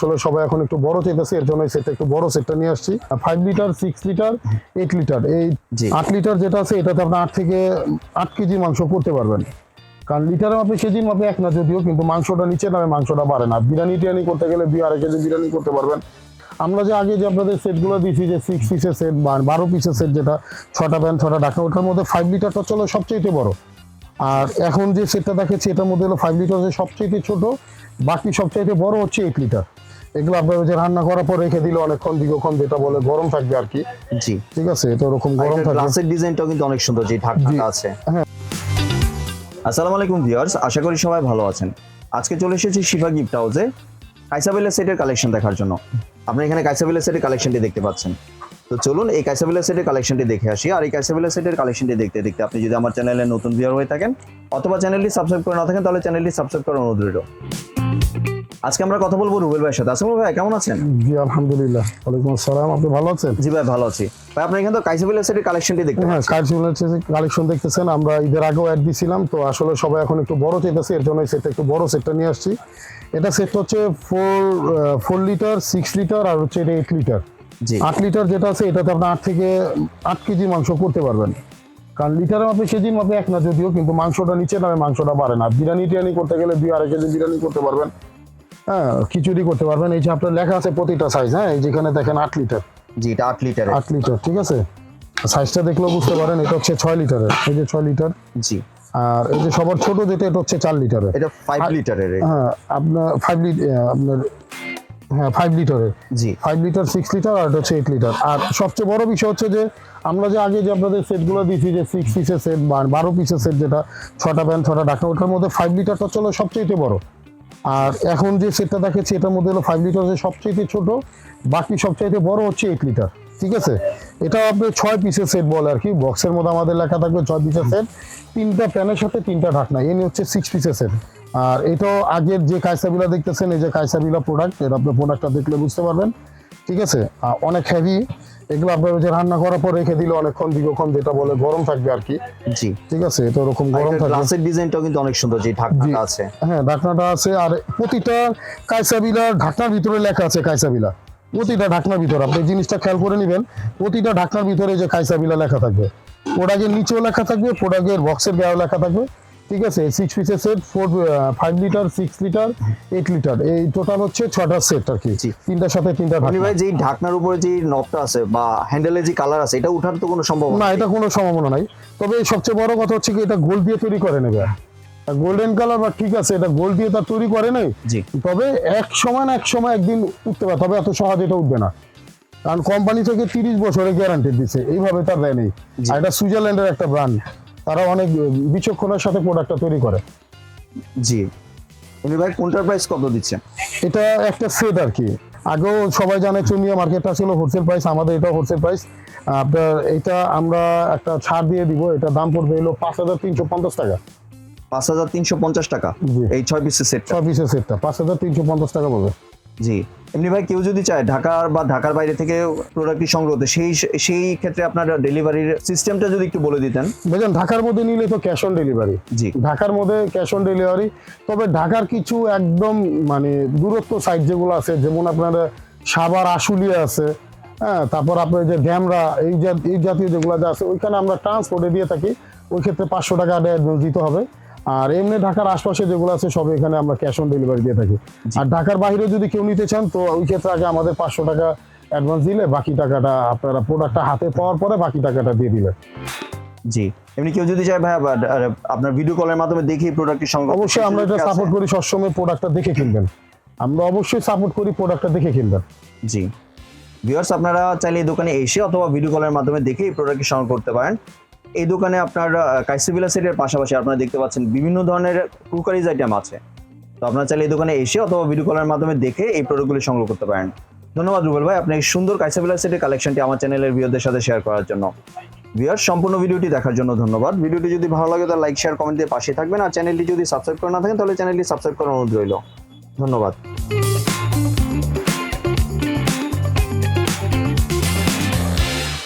আসলে সবাই এখন একটু বড় চাইতেছে এর জন্য সেটটা একটু বড় সেটটা নিয়ে আসছি। Five litre six litre eight litre এই আট লিটার যেটা আছে এটাতে আপনি আট থেকে আট কেজি মাংস করতে পারবেন। কারণ লিটারে মাপে কেজির মাপে এক না যদিও কিন্তু মাংসটা নিচে নামে মাংসটা বাড়ে না। বিরিয়ানি টিরানি করতে গেলে দুই আড়াই কেজি বিরিয়ানি করতে পারবেন। আমরা যে আগে যে আপনাদের সেটগুলো দিয়েছি যে সিক্স পিসের সেট বারো পিসের সেট যেটা ছটা প্যান ছটা ঢাকা ওটার মধ্যে ফাইভ লিটারটা চলো সবচেয়ে বড়। আর এখন যে সেটটা দেখাচ্ছি এটার মধ্যে হলো ফাইভ লিটার সবচেয়ে ছোট বাকি সবচাইতে বড় হচ্ছে এইট লিটার এগুলো আপনার যে রান্না করার পর রেখে দিলে অনেকক্ষণ দীর্ঘক্ষণ যেটা বলে গরম থাকবে আর কি। জি। ঠিক আছে? এটা ওরকম গরম থাকবে। গ্লাসের ডিজাইনটাও কিন্তু অনেক সুন্দর যে ঢাকনাটা আছে। হ্যাঁ। আসসালামু আলাইকুম ভিউয়ার্স আশা করি সবাই ভালো আছেন। আজকে চলে এসেছি শিফা গিফট হাউসে কাইসাবেলের সেটের কালেকশন দেখার জন্য। আপনি এখানে কাইসাবেলের সেটের কালেকশনটি দেখতে পাচ্ছেন। তো চলুন এই কাইসাবেলের সেটের কালেকশনটি দেখে আসি। আর এই কাইসাবেলের সেটের কালেকশনটি দেখতে দেখতে আপনি যদি আমার চ্যানেলে নতুন ভিউয়ার হয়ে থাকেন অথবা চ্যানেলটি সাবস্ক্রাইব করে না থাকেন তাহলে চ্যানেলটি সাবস্ক্রাইব করার অনুরোধ রইল। আজকে আমরা কথা বলব রুবেল ভাইয়ের সাথে। আসলে ভাই কেমন আছেন? জি আলহামদুলিল্লাহ। ওয়ালাইকুম আসসালাম। আপনি ভালো আছেন? জি ভাই ভালো আছি। ভাই আপনি এখানে তো কাইসাবেলের সেটের কালেকশনটি দেখতে হ্যাঁ কার্সুলের কালেকশন দেখতেছেন। আমরা ঈদের আগেও অ্যাড দিছিলাম তো আসলে সবাই এখন একটু বড় চাইতেছে এর জন্য সেটটা একটু বড় সেটটা নিয়ে আসছি। এটা সেট হচ্ছে four four litre six litre আর হচ্ছে এটা এইট লিটার জি। আট লিটার যেটা আছে এটাতে আপনি আট থেকে আট কেজি মাংস করতে পারবেন। কারণ লিটারে মাপে কেজির মাপে এক না যদিও কিন্তু মাংসটা নিচে নামে মাংসটা বাড়ে না। বিরিয়ানি টিরানি করতে গেলে দুই আড়াই কেজি বিরিয়ানি করতে পারবেন। হ্যাঁ খিচুড়ি করতে পারবেন। এই যে আপনার লেখা আছে প্রতিটা সাইজ হ্যাঁ এই যেখানে দেখেন আট লিটার জি এটা আট লিটারের আট লিটার ঠিক আছে? সাইজটা দেখলেও বুঝতে পারেন এটা হচ্ছে ছয় লিটারের এই যে ছয় লিটার জি। আর এই যে সবার ছোট যেটা এটা হচ্ছে চার লিটারের এটা ফাইভ লিটারের হ্যাঁ আপনার ফাইভ লিটার আপনার হ্যাঁ ফাইভ লিটারের জি। ফাইভ লিটার সিক্স লিটার আর এটা হচ্ছে এইট লিটার আর সবচেয়ে বড় বিষয় হচ্ছে যে আমরা যে আগে যে আপনাদের সেটগুলো দিয়েছি যে সিক্স পিসের সেট বারো পিসের সেট যেটা ছটা প্যান ছটা ঢাকা ওটার মধ্যে ফাইভ লিটারটা চলো সবচেয়ে বড়। আর এখন যে সেটটা দেখাচ্ছি, এটার মধ্যে হলো ফাইভ লিটার সবচেয়ে ছোট, বাকি সবচাইতে বড় হচ্ছে এইট লিটার ঠিক আছে? এটা আপনার ছয় পিসের সেট বলে আর কি বক্সের মধ্যে আমাদের লেখা থাকবে ছয় পিসের সেট তিনটা প্যানের সাথে তিনটা ঢাকনা এনে হচ্ছে সিক্স পিসের সেট আর এটাও আগের যে কায়সাবিলা দেখতেছেন, এই যে কায়সাবিলা প্রোডাক্ট এটা আপনার প্রোডাক্টটা দেখলে বুঝতে পারবেন। ঠিক আছে? অনেক হেভি এগুলো আপনার যে রান্না করার পর রেখে দিলে অনেকক্ষণ দীর্ঘক্ষণ যেটা বলে গরম থাকবে আর কি। জি। ঠিক আছে? এটা ওরকম গরম থাকবে। গ্লাসের ডিজাইনটাও কিন্তু অনেক সুন্দর যে ঢাকনাটা আছে। হ্যাঁ ঢাকনাটা আছে। আর প্রতিটা কাইসাবিলার ঢাকনার ভিতরে লেখা আছে কাইসাবিলা প্রতিটা ঢাকনার ভিতরে আপনি জিনিসটা খেয়াল করে নেবেন প্রতিটা ঢাকনার ভিতরে যে কাইসাবিলা লেখা থাকবে। প্রোডাক্টের নিচেও লেখা থাকবে প্রোডাক্টের বক্সের গায়েও লেখা থাকবে। ঠিক আছে? সিক্স পিসের set four five litre six litre eight litre এই টোটাল হচ্ছে ছটা সেট আর কি। তিনটার সাথে তিনটা উনি ভাই যে ঢাকনার উপরে যে নবটা আছে বা হ্যান্ডেলে যে কালার আছে এটা উঠার তো কোনো সম্ভব না এটা কোনো সম্ভাবনা নাই। তবে সবচেয়ে বড় কথা হচ্ছে কি এটা গোল্ড দিয়ে তৈরি করে নেবে। গোল্ডেন কালার বা ঠিক আছে এটা গোল্ড দিয়ে তার তৈরি করে নাই। তবে এক সময় না এক সময় একদিন উঠতে পারে তবে এত সহজে এটা উঠবে না। কারণ কোম্পানি থেকে তিরিশ বছরের গ্যারান্টি দিচ্ছে এইভাবে তার দেয় নেই। আর এটা সুইজারল্যান্ডের একটা ব্র্যান্ড তারা অনেক বিচক্ষণের সাথে প্রোডাক্টটা তৈরি করে। জি। উনি ভাই কোনটার প্রাইস কত দিচ্ছেন এটা একটা সেট আর কি। আগেও সবাই জানে চুনিয়া মার্কেটটা ছিল হোলসেল প্রাইস আমাদের এটা হোলসেল প্রাইস আপনার এটা আমরা একটা ছাড় দিয়ে দিব এটা দাম পড়বে হলো পাঁচ হাজার তিনশো পঞ্চাশ টাকা। পাঁচ হাজার তিনশো পঞ্চাশ টাকা? এই ছয় পিসের সেট ছয় পিসের সেটটা পাঁচ হাজার তিনশো পঞ্চাশ টাকা পড়বে। জি। এমনি ভাই কেউ যদি চায় ঢাকার বা ঢাকার বাইরে থেকে প্রোডাক্টটি সংগ্রহ করতে সেই সেই ক্ষেত্রে আপনার ডেলিভারির সিস্টেমটা যদি একটু বলে দিতেন। বুঝলেন ঢাকার মধ্যে নিলে তো ক্যাশ অন ডেলিভারি জি। ঢাকার মধ্যে ক্যাশ অন ডেলিভারি তবে ঢাকার কিছু একদম মানে দূরত্ব সাইড যেগুলো আছে যেমন আপনার সাবার আশুলিয়া আছে হ্যাঁ তারপর আপনার যে ড্যামরা এই এই জাতীয় যেগুলো আছে ওইখানে আমরা ট্রান্সপোর্টে দিয়ে থাকি ওই ক্ষেত্রে পাঁচশো টাকা অ্যাডভান্স দিতে হবে। আর এমনি ঢাকার আশপাশে যেগুলো আছে সব এখানে আমরা ক্যাশ অন ডেলিভারি দিয়ে থাকি। আর ঢাকার বাইরে যদি কেউ নিতে চান তো ওই ক্ষেত্রে আগে আমাদের পাঁচশো টাকা অ্যাডভান্স দিলে বাকি টাকাটা আপনারা প্রোডাক্টটা হাতে পাওয়ার পরে বাকি টাকাটা দিয়ে দিবেন। জি। এমনি কেউ যদি চায় ভাই আপনার ভিডিও কলের মাধ্যমে দেখি প্রোডাক্টটি সংগ্রহ অবশ্যই আমরা এটা সাপোর্ট করি সবসময় প্রোডাক্টটা দেখে কিনবেন। আমরা অবশ্যই সাপোর্ট করি প্রোডাক্টটা দেখে কিনবেন। জি। ভিউয়ার্স আপনারা চাইলে এই দোকানে এসে অথবা ভিডিও কলের মাধ্যমে দেখে এই প্রোডাক্টটি সংগ্রহ করতে পারেন। এই দোকানে আপনার কাইসিবিলা সেটের পাশাপাশি আপনারা দেখতে পাচ্ছেন বিভিন্ন ধরনের কুকারিজ আইটেম আছে। তো আপনারা চাইলে এই দোকানে এসে অথবা ভিডিও কলের মাধ্যমে দেখে এই প্রোডাক্টগুলি সংগ্রহ করতে পারেন। ধন্যবাদ রুবেল ভাই, আপনি এই সুন্দর কাইসাবিলা সেটের কালেকশনটি আমার চ্যানেলের ভিউদের সাথে শেয়ার করার জন্য। ভিউয়ার সম্পূর্ণ ভিডিওটি দেখার জন্য ধন্যবাদ। ভিডিওটি যদি ভালো লাগে, তাহলে লাইক শেয়ার কমেন্ট দিয়ে পাশে থাকবেন। আর চ্যানেলটি যদি সাবস্ক্রাইব করে না থাকেন, তাহলে চ্যানেলটি সাবস্ক্রাইব করার অনুরোধ রইল। ধন্যবাদ।